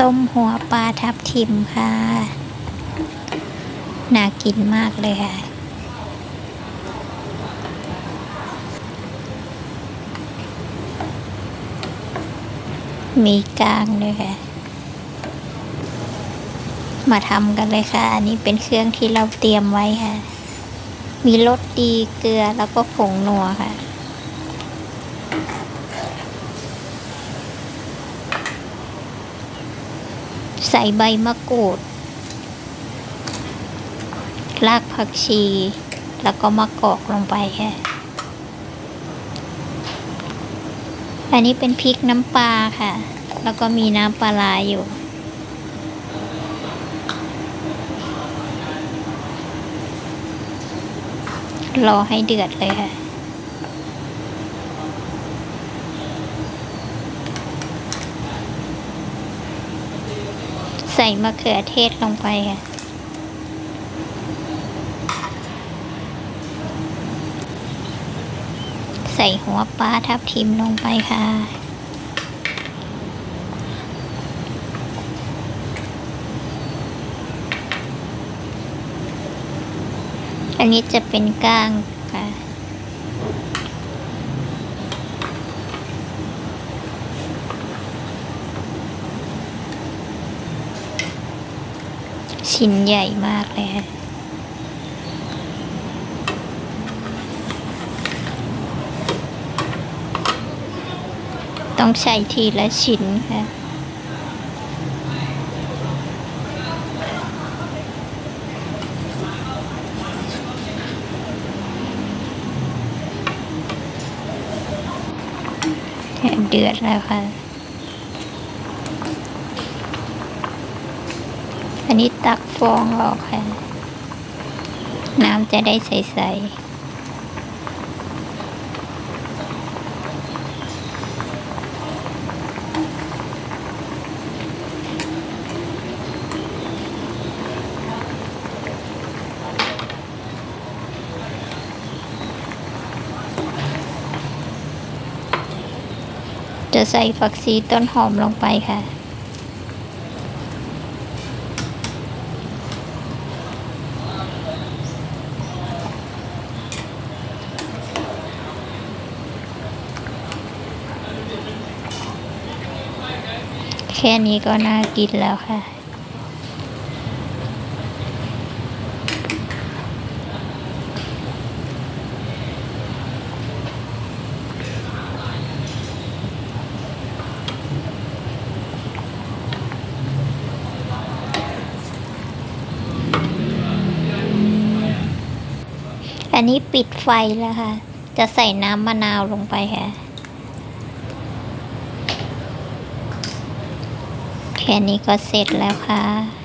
ต้มหัวปลาทับทิมค่ะ น่ากินมากเลยค่ะ มีกลางด้วยค่ะ มาทำกันเลยค่ะ อันนี้เป็นเครื่องที่เราเตรียมไว้ค่ะ มีรสดีเกลือแล้วก็ผงนัวค่ะ ใส่ใบมะกรูด รากผักชี แล้วก็มะกอกลงไปค่ะ อันนี้เป็นพริกน้ำปลาค่ะ แล้วก็มีน้ำปลาร้าอยู่รอให้เดือดเลยค่ะ ใส่มะเขือเทศลงไปค่ะ ใส่หัวปลาทับทิมลงไปค่ะ อันนี้จะเป็นก้างค่ะ ชิ้นใหญ่มากเลยค่ะต้องใช้ทีละชิ้นค่ะเดือดแล้วค่ะ นนี้ตักฟองออกค่ะ น้ำจะได้ใสๆจะใส่ฝักซีต้นหอมลงไปค่ะ แค่นี้ก็น่ากินแล้วค่ะ อันนี้ปิดไฟแล้วค่ะ จะใส่น้ำมะนาวลงไปค่ะ แค่นี้ก็เสร็จแล้วค่ะ